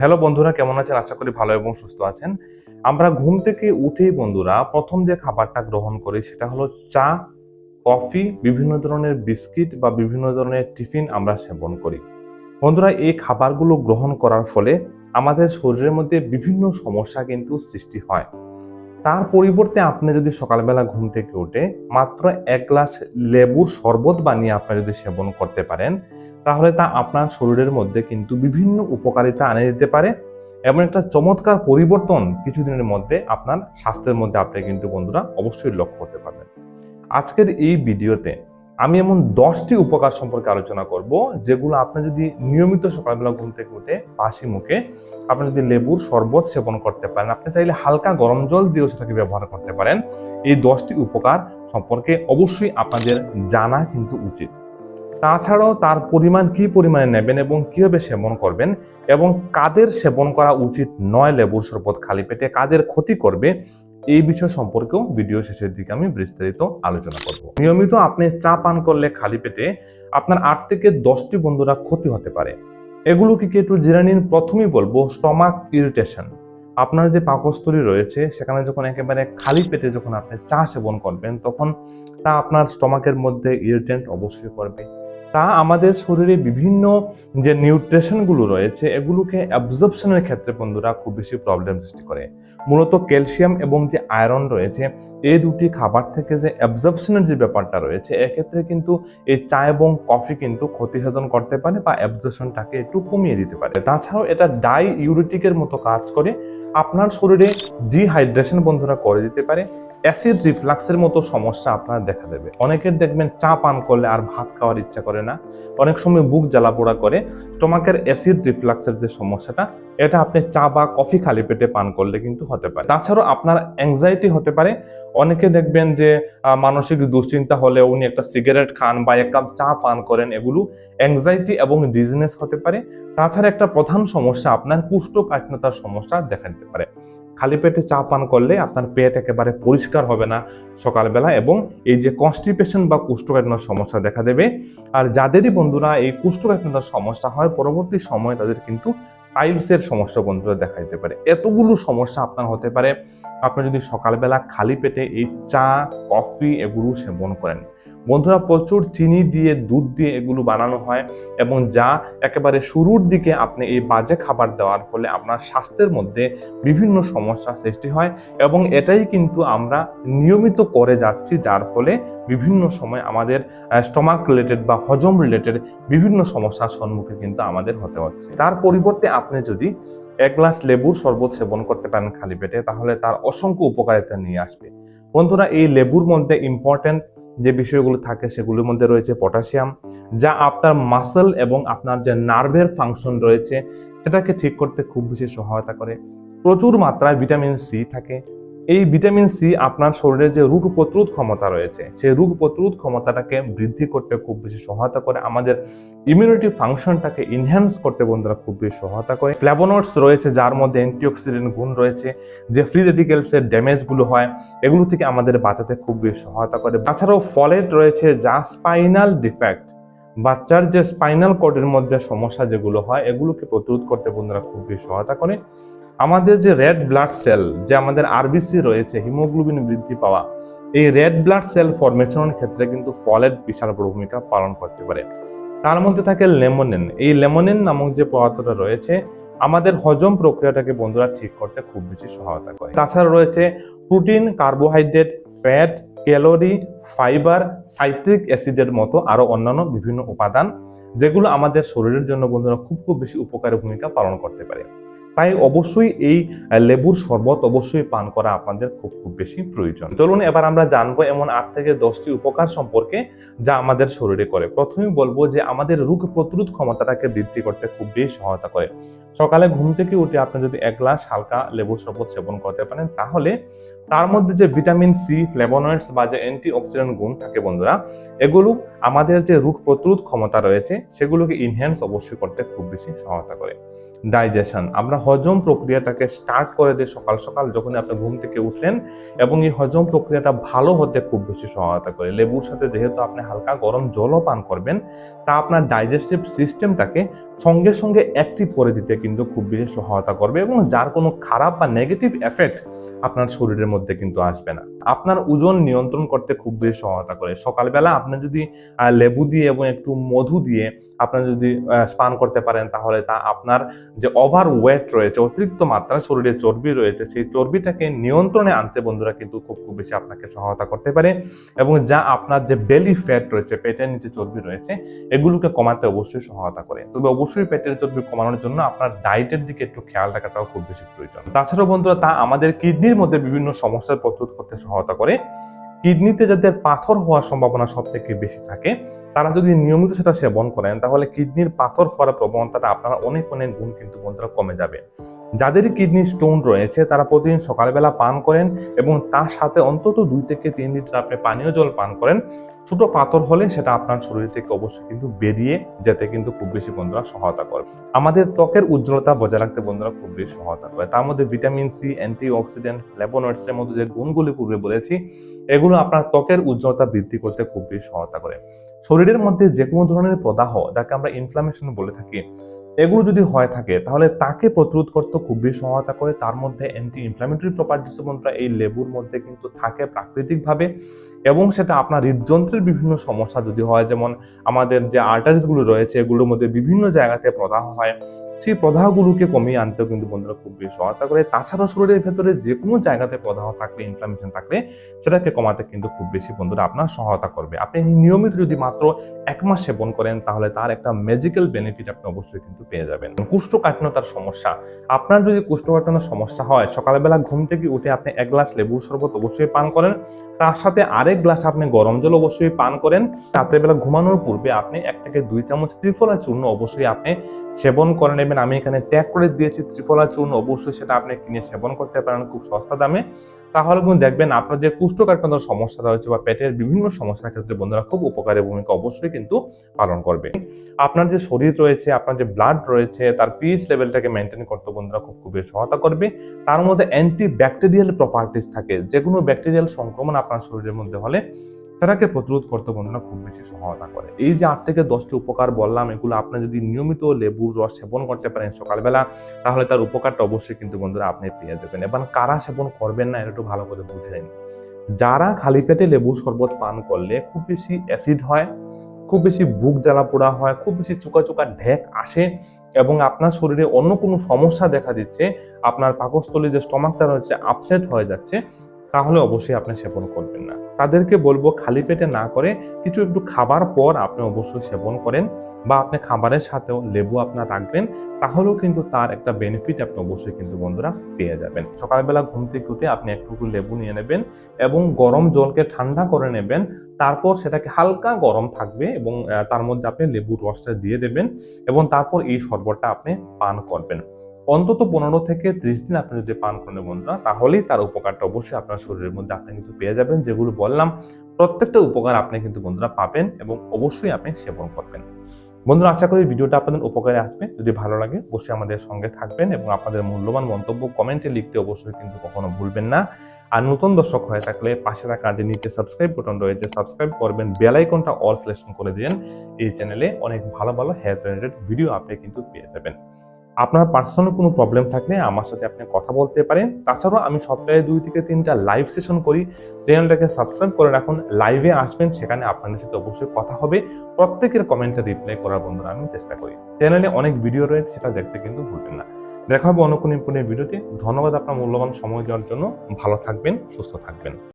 Hello বন্ধুরা, কেমন আছেন? আশা করি ভালো এবং সুস্থ আছেন। আমরা ঘুম থেকে উঠেই বন্ধুরা, প্রথম যে খাবারটা গ্রহণ করি সেটা হলো চা, কফি, বিভিন্ন ধরনের বিস্কিট বা বিভিন্ন ধরনের টিফিন আমরা সেবন করি। বন্ধুরা, এই খাবারগুলো গ্রহণ করার ফলে আমাদের শরীরের মধ্যে বিভিন্ন সমস্যা কিন্তু সৃষ্টি হয়। তার পরিবর্তে আপনি যদি সকালবেলা ঘুম থেকে উঠে মাত্র এক গ্লাস লেবুর শরবত বানিয়ে আপনি যদি সেবন করতে পারেন তাহলে তা আপনার শরীরের মধ্যে কিন্তু বিভিন্ন উপকারিতা আনে দিতে পারে এবং একটা চমৎকার পরিবর্তন কিছুদিনের মধ্যে আপনার স্বাস্থ্যের মধ্যে আপনি কিন্তু বন্ধুরা অবশ্যই লক্ষ্য করতে পারবেন। আজকের এই ভিডিওতে আমি এমন দশটি উপকার সম্পর্কে আলোচনা করব, যেগুলো আপনি যদি নিয়মিত সকালবেলা ঘুম থেকে উঠে বাসি মুখে আপনি যদি লেবুর শরবত সেবন করতে পারেন, আপনি চাইলে হালকা গরম জল দিয়েও সেটাকে ব্যবহার করতে পারেন। এই দশটি উপকার সম্পর্কে অবশ্যই আপনাদের জানা কিন্তু উচিত। তাছাড়াও তার পরিমাণ কি পরিমাণে নেবেন এবং কীভাবে সেবন করবেন এবং কাদের সেবন করা উচিত নয় লেবুর শরবত খালি পেটে কাদের ক্ষতি করবে, এই বিষয় সম্পর্কেও ভিডিও শেষের দিকে আমি বিস্তারিত আলোচনা করব। নিয়মিত আপনি চা পান করলে খালি পেটে আপনার আট থেকে দশটি বন্ধুরা ক্ষতি হতে পারে। এগুলো কি একটু জেনে নিন, প্রথমেই বলব স্টমাক ইরিটেশন। আপনার যে পাকস্থলী রয়েছে, সেখানে যখন একেবারে খালি পেটে যখন আপনি চা সেবন করবেন, তখন তা আপনার স্টমাকের মধ্যে ইরিটেন্ট অবশ্যই করবে। তা আমাদের শরীরে বিভিন্ন যে নিউট্রেশনগুলো রয়েছে, এগুলোকে অ্যাবজর্পশনের ক্ষেত্রে বন্ধুরা খুব বেশি প্রবলেম সৃষ্টি করে। মূলত ক্যালসিয়াম এবং যে আয়রন রয়েছে এই দুটি খাবার থেকে যে অ্যাবজর্পশনের যে ব্যাপারটা রয়েছে, এক্ষেত্রে কিন্তু এই চা এবং কফি কিন্তু ক্ষতিসাধন করতে পারে বা অ্যাবজর্পশনটাকে একটু কমিয়ে দিতে পারে। তাছাড়াও এটা ডাই ইউরিটিকের মতো কাজ করে, আপনার শরীরে ডিহাইড্রেশন বন্ধুরা করে দিতে পারে অ্যাসিড রিফ্লাক্সের মতো সমস্যা আপনার দেখা দেবে। অনেকের দেখবেন চা পান করলে আর ভাত খাওয়ার ইচ্ছা করে না। অনেক সময় বুক জ্বালা পোড়া করে। স্টোমাকের অ্যাসিড রিফ্লাক্সের যে সমস্যাটা, এটা আপনি চা বা কফি খালি পেটে পান করলে কিন্তু হতে পারে। তাছাড়াও আপনার অ্যাংজাইটি হতে পারে। অনেকে দেখবেন যে মানসিক দুশ্চিন্তা হলে উনি একটা সিগারেট খান বা এক কাপ চা পান করেন, এগুলো অ্যাংজাইটি এবং ডিজনেস হতে পারে। তাছাড়া একটা প্রধান সমস্যা আপনার কুষ্ঠকাঠিন্যতার সমস্যা দেখা দিতে পারে। খালি পেটে চা পান করলে আপনার পেট একেবারে পরিষ্কার হবে না সকালবেলা এবং এই যে কনস্টিপেশন বা কুষ্ঠকাঠিন্যতার সমস্যা দেখা দেবে। আর যাদেরই বন্ধুরা এই কুষ্ঠকাঠিন্যতার সমস্যা হয়, পরবর্তী সময়ে তাদের কিন্তু টাইলসের সমস্যা বন্ধুরা দেখা দিতে পারে। এতগুলো সমস্যা আপনার হতে পারে। আপনি যদি সকালবেলা খালি পেটে এই চা, কফি এগুলো সেবন করেন। বন্ধুরা প্রচুর চিনি দিয়ে, দুধ দিয়ে এগুলো বানানো হয় এবং যা একেবারে শুরুর দিকে আপনি এই বাজে খাবার দেওয়ার ফলে আপনার স্বাস্থ্যের মধ্যে বিভিন্ন সমস্যা সৃষ্টি হয় এবং এটাই কিন্তু আমরা নিয়মিত করে যাচ্ছি, যার ফলে বিভিন্ন সময় আমাদের স্টমাক রিলেটেড বা হজম রিলেটেড বিভিন্ন সমস্যার সম্মুখীন কিন্তু আমাদের হতে হচ্ছে। তার পরিবর্তে আপনি যদি এক গ্লাস লেবুর শরবত সেবন করতে পারেন খালি পেটে, তাহলে তার অসংখ্য উপকারিতা নিয়ে আসবে। বন্ধুরা, এই লেবুর মধ্যে ইম্পর্টেন্ট যে বিষয়গুলো থাকে সেগুলোর মধ্যে রয়েছে পটাশিয়াম, যা আপনার মাসেল এবং আপনার যে নার্ভের ফাংশন রয়েছে, সেটাকে ঠিক করতে খুব বেশি সহায়তা করে। প্রচুর মাত্রায় ভিটামিন সি থাকে। এই ভিটামিন সি আপনার শরীরের যে রোগ প্রতিরোধ ক্ষমতা রয়েছে, সেই রোগ প্রতিরোধ ক্ষমতাটাকে বৃদ্ধি করতে খুব বেশি সহায়তা করে, আমাদের ইমিউনিটি ফাংশনটাকে ইনহ্যান্স করতে বন্ধুরা খুব বেশি সহায়তা করে। ফ্ল্যাবোনয়েডস রয়েছে, যার মধ্যে অ্যান্টিঅক্সিডেন্ট গুণ রয়েছে, যে ফ্রি রেডিকেলসের ড্যামেজগুলো হয়, এগুলো থেকে আমাদের বাঁচাতে খুব বেশি সহায়তা করে। তাছাড়াও ফলেট রয়েছে, যা স্পাইনাল ডিফেক্ট বাচ্চার যে স্পাইনাল কর্ডের মধ্যে সমস্যা যেগুলো হয়, এগুলোকে প্রতিরোধ করতে বন্ধুরা খুব বেশি সহায়তা করে। আমাদের যে রেড ব্লাড সেল যে আমাদের আরবিসি রয়েছে হিমোগ্লোবিন বৃদ্ধি পাওয়া, এই রেড ব্লাড সেল ফরমেশনের ক্ষেত্রে কিন্তু ফলেট বিশাল বড় ভূমিকা পালন করতে পারে। তার মধ্যে থাকে লেমোনিন। এই লেমোনিন নামক যে পদার্থটা রয়েছে, আমাদের হজম প্রক্রিয়াটাকে বন্ধুরা ঠিক করতে খুব বেশি সহায়তা করে। তাছাড়া রয়েছে protein carbohydrate fat calorie fibre citric অ্যাসিডের মতো আরও অন্যান্য বিভিন্ন উপাদান, যেগুলো আমাদের শরীরের জন্য বন্ধুরা খুব খুব বেশি উপকারী ভূমিকা পালন করতে পারে। তাই অবশ্যই এই লেবুর শরবত অবশ্যই পান করা আপনাদের খুব খুব বেশি প্রয়োজন। চলুন এবার আমরা জানব এমন আট থেকে দশটি উপকার সম্পর্কে যা আমাদের শরীরে করে। প্রথমেই বলব যে আমাদের রোগ প্রতিরোধ ক্ষমতাটাকে বৃদ্ধি করতে খুব বেশি সহায়তা করে। সকালে ঘুম থেকে উঠে আপনি যদি এক গ্লাস হালকা লেবুর শরবত সেবন করতে পারেন, তাহলে তার মধ্যে যে ভিটামিন সি, ফ্লেভোনয়েডস বা যে অ্যান্টি অক্সিডেন্ট গুণ থাকে বন্ধুরা, এগুলো আমাদের যে রোগ প্রতিরোধ ক্ষমতা রয়েছে, সেগুলোকে ইনহ্যান্স অবশ্যই করতে খুব বেশি সহায়তা করে। ডাইজেশন আমরা হজম প্রক্রিয়াটাকে স্টার্ট করে দিই সকাল সকাল যখন আপনি ঘুম থেকে উঠলেন এবং এই হজম প্রক্রিয়াটা ভালো হতে খুব বেশি সহায়তা করে। লেবুর সাথে যেহেতু আপনি হালকা গরম জলও পান করবেন, তা আপনার ডাইজেস্টিভ সিস্টেমটাকে সঙ্গে সঙ্গে অ্যাক্টিভ করে দিতে কিন্তু খুব বেশি সহায়তা করবে এবং যার কোনো খারাপ বা নেগেটিভ এফেক্ট আপনার শরীরের মধ্যে কিন্তু আসবে না। আপনার ওজন নিয়ন্ত্রণ করতে খুব বেশি সহায়তা করে। সকালবেলা আপনি যদি লেবু দিয়ে এবং একটু মধু দিয়ে আপনার যদি স্পান করতে পারেন, তাহলে তা আপনার যে ওভার ওয়েট রয়েছে, অতিরিক্ত মাত্রা শরীরে চর্বি রয়েছে, সেই চর্বিটাকে নিয়ন্ত্রণে আনতে বন্ধুরা কিন্তু খুব খুব বেশি আপনাকে সহায়তা করতে পারে এবং যা আপনার যে বেলি ফ্যাট রয়েছে, পেটের নিচে চর্বি রয়েছে, এগুলোকে কমাতে অবশ্যই সহায়তা করে। তবে অবশ্যই পেটের চর্বি কমানোর জন্য আপনার ডায়েটের দিকে একটু খেয়াল রাখাটাও খুব বেশি প্রয়োজন। তাছাড়াও বন্ধুরা, তা আমাদের কিডনির মধ্যে বিভিন্ন সমস্যার প্রস্তুত করতে সহায়তা করে। কিডনিতে যাদের পাথর হওয়ার সম্ভাবনা সব থেকে বেশি থাকে তারা যদি নিয়মিত সেটা সেবন করেন, তাহলে কিডনির পাথর হওয়ার প্রবণতাটা আপনার অনেক অনেক গুণ কিন্তু বন্ধুরা কমে যাবে। যাদের কিডনি স্টোন রয়েছে, তারা প্রতিদিন সকালবেলা পান করেন এবং তার সাথে অন্তত দুই থেকে তিন লিটার আপনি পানীয় জল পান করেন। ছোট পাথর হলে সেটা আপনার শরীর থেকে অবশ্যই কিন্তু বেরিয়ে যেতে কিন্তু খুব বেশি বন্ধুরা সহায়তা করে। আমাদের ত্বকের উজ্জ্বলতা বজায় রাখতে বন্ধুরা খুব বেশি সহায়তা করে। তার মধ্যে vitamin C antioxidant flavonoids এর মধ্যে যে গুণগুলি পূর্বে বলেছি, এগুলো আপনার ত্বকের উজ্জ্বলতা বৃদ্ধি করতে খুব বেশি সহায়তা করে। শরীরের মধ্যে যে কোনো ধরনের প্রদাহ যাকে আমরা ইনফ্লামেশন বলে থাকি, এগুলো যদি হয়ে থাকে, তাহলে তাকে প্রতিরোধ করতে খুবই সহায়তা করে। তার মধ্যে অ্যান্টি ইনফ্লামেটরি প্রপার্টিস মন্ত্রা এই লেবুর মধ্যে কিন্তু থাকে প্রাকৃতিকভাবে এবং সেটা আপনার হৃদযন্ত্রের বিভিন্ন সমস্যা যদি হয়, যেমন আমাদের যে আর্টারিসগুলো রয়েছে, এগুলোর মধ্যে বিভিন্ন জায়গাতে প্রদাহ হয় সেই প্রদাহগুলোকে কমিয়ে আনতেও কিন্তু বন্ধুরা খুব বেশি সহায়তা করে তাছাড়াও শরীরের ভেতরে যে কোনো জায়গাতে প্রদাহ থাকলে ইনফ্লামেশন থাকলে, সেটাকে কমাতে কিন্তু খুব বেশি বন্ধুরা আপনার সহায়তা করবে। আপনি নিয়মিত যদি মাত্র এক মাস সেবন করেন, তাহলে তার একটা ম্যাজিক্যাল বেনিফিট আপনি অবশ্যই কিন্তু পেয়ে যাবেন। কুষ্ঠকাঠিন্যতার সমস্যা। আপনার যদি কুষ্ঠকাঠিন্যতার সমস্যা হয়, সকালবেলা ঘুম থেকে উঠে আপনি এক গ্লাস লেবুর শরবত অবশ্যই পান করেন। তার সাথে আরেক গ্লাস আপনি গরম জল অবশ্যই পান করেন। রাত্রেবেলা ঘুমানোর পূর্বে আপনি এক থেকে দুই চামচ ত্রিফলা চূর্ণ অবশ্যই আপনি সেবন করে নেবেন। আমি এখানে ট্যাগ করে দিয়েছি ত্রিফলা চূর্ণ। অবশ্যই সেটা আপনি কিনে সেবন করতে পারেন খুব সস্তা দামে। তাহলে কিন্তু দেখবেন আপনার যে কুষ্ঠকাঠিন্যতার সমস্যা রয়েছে বা পেটের বিভিন্ন সমস্যার ক্ষেত্রে বন্ধুরা খুব উপকারী ভূমিকা অবশ্যই কিন্তু পালন করবে। আপনার যে শরীর রয়েছে, আপনার যে ব্লাড রয়েছে, তার পিএইচ লেভেলটাকে মেনটেন করতে বন্ধুরা খুব খুবই সহায়তা করবে। তার মধ্যে অ্যান্টি ব্যাকটেরিয়াল প্রপার্টিস থাকে। যে কোনো ব্যাকটেরিয়াল সংক্রমণ আপনার শরীরের মধ্যে হলে সেটাকে প্রতিরোধ করতে বন্ধুরা খুব বেশি সহায়তা করে। এই যে আট থেকে দশটি উপকার বললাম, এগুলো আপনি যদি নিয়মিত লেবুর রস সেবন করতে পারেন সকালবেলা, তাহলে তার উপকারটা অবশ্যই কিন্তু বন্ধুরা আপনি পেয়ে যাবেন। এবং কারা সেবন করবেন না, এটা একটু ভালো করে বুঝে নিন। যারা খালি পেটে লেবুর শরবত পান করলে খুব বেশি অ্যাসিড হয়, খুব বেশি বুক জ্বালা পোড়া হয়, খুব বেশি চুকা চুকা ঢেক আসে, এবং আপনার শরীরে অন্য কোনো সমস্যা দেখা দিচ্ছে, আপনার পাকস্থলী যে স্টমাকটা রয়েছে, আপসেট হয়ে যাচ্ছে তাহলে অবশ্যই আপনি সেবন করবেন না। তাদেরকে বলব খালি পেটে না করে কিছু একটু খাবার পর আপনি অবশ্যই সেবন করেন বা আপনি খাবারের সাথেও লেবু আপনার রাখবেন, তাহলেও কিন্তু তার একটা বেনিফিট আপনি অবশ্যই কিন্তু বন্ধুরা পেয়ে যাবেন। সকালবেলা ঘুম থেকে উঠে আপনি একটু লেবু নিয়ে নেবেন এবং গরম জলকে ঠান্ডা করে নেবেন, তারপর সেটাকে হালকা গরম থাকবে এবং তার মধ্যে আপনি লেবুর রসটা দিয়ে দেবেন এবং তারপর এই শরবতটা আপনি পান করবেন। অন্তত পনেরো থেকে ত্রিশ দিন আপনি যদি পান করেন বন্ধুরা তাহলেই তার উপকারটা অবশ্যই আপনার শরীরের মধ্যে আপনি কিন্তু পেয়ে যাবেন। যেগুলো বললাম, প্রত্যেকটা উপকার আপনি কিন্তু বন্ধুরা পাবেন এবং অবশ্যই আপনি সেবন করবেন। বন্ধুরা, আশা করি ভিডিওটা আপনাদের উপকারে আসবে। যদি ভালো লাগে, অবশ্যই আমাদের সঙ্গে থাকবেন এবং আপনাদের মূল্যবান মন্তব্য কমেন্টে লিখতে অবশ্যই কিন্তু কখনো ভুলবেন না। আর নতুন দর্শক হয়ে থাকলে পাশে থাকা যে নিচে সাবস্ক্রাইব বাটন রয়েছে সাবস্ক্রাইব করবেন বেল আইকনটা অল সিলেকশন করে দিন এই চ্যানেলে অনেক ভালো ভালো হেলথ রিলেটেড ভিডিও আপনি কিন্তু পেয়ে যাবেন। আপনার পার্সোনাল কোনো প্রবলেম থাকলে আমার সাথে আপনি কথা বলতে পারেন। তাছাড়াও আমি সপ্তাহে দুই থেকে তিনটা লাইভ সেশন করি। চ্যানেলটাকে সাবস্ক্রাইব করে রাখুন। লাইভে আসবেন, সেখানে আপনাদের সাথে অবশ্যই কথা হবে। প্রত্যেকের কমেন্টে রিপ্লাই করার বন্ধুরা, আমি চেষ্টা করি। চ্যানেলে অনেক ভিডিও রয়েছে, সেটা দেখতে কিন্তু ভুলবেন না। দেখা হবে অন্য কোনো ভিডিওতে ধন্যবাদ আপনার মূল্যবান সময় দেওয়ার জন্য। ভালো থাকবেন, সুস্থ থাকবেন।